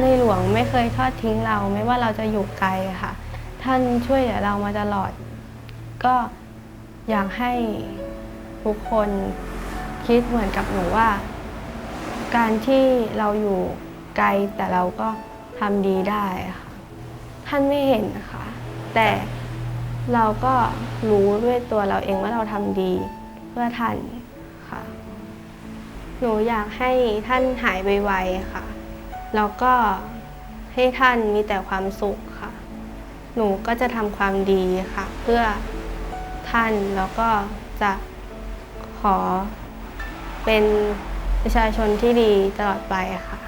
ในหลวงไม่เคยทอดทิ้งเราไม่ว่าเราจะอยู่ไกลค่ะ ท่านช่วยเหลือเรามาตลอด ก็อยากให้ทุกคนคิดเหมือนกับหนูว่า การที่เราอยู่ไกลแต่เราก็ทำดีได้ค่ะ ท่านไม่เห็นนะคะ แต่เราก็รู้ด้วยตัวเราเองว่าเราทำดีเพื่อท่านค่ะ หนูอยากให้ท่านหายไวๆค่ะ แล้วก็ให้ท่านมีแต่ความสุขค่ะ หนูก็จะทำความดีค่ะ เพื่อท่านแล้วก็จะขอเป็นประชาชนที่ดีตลอดไปค่ะ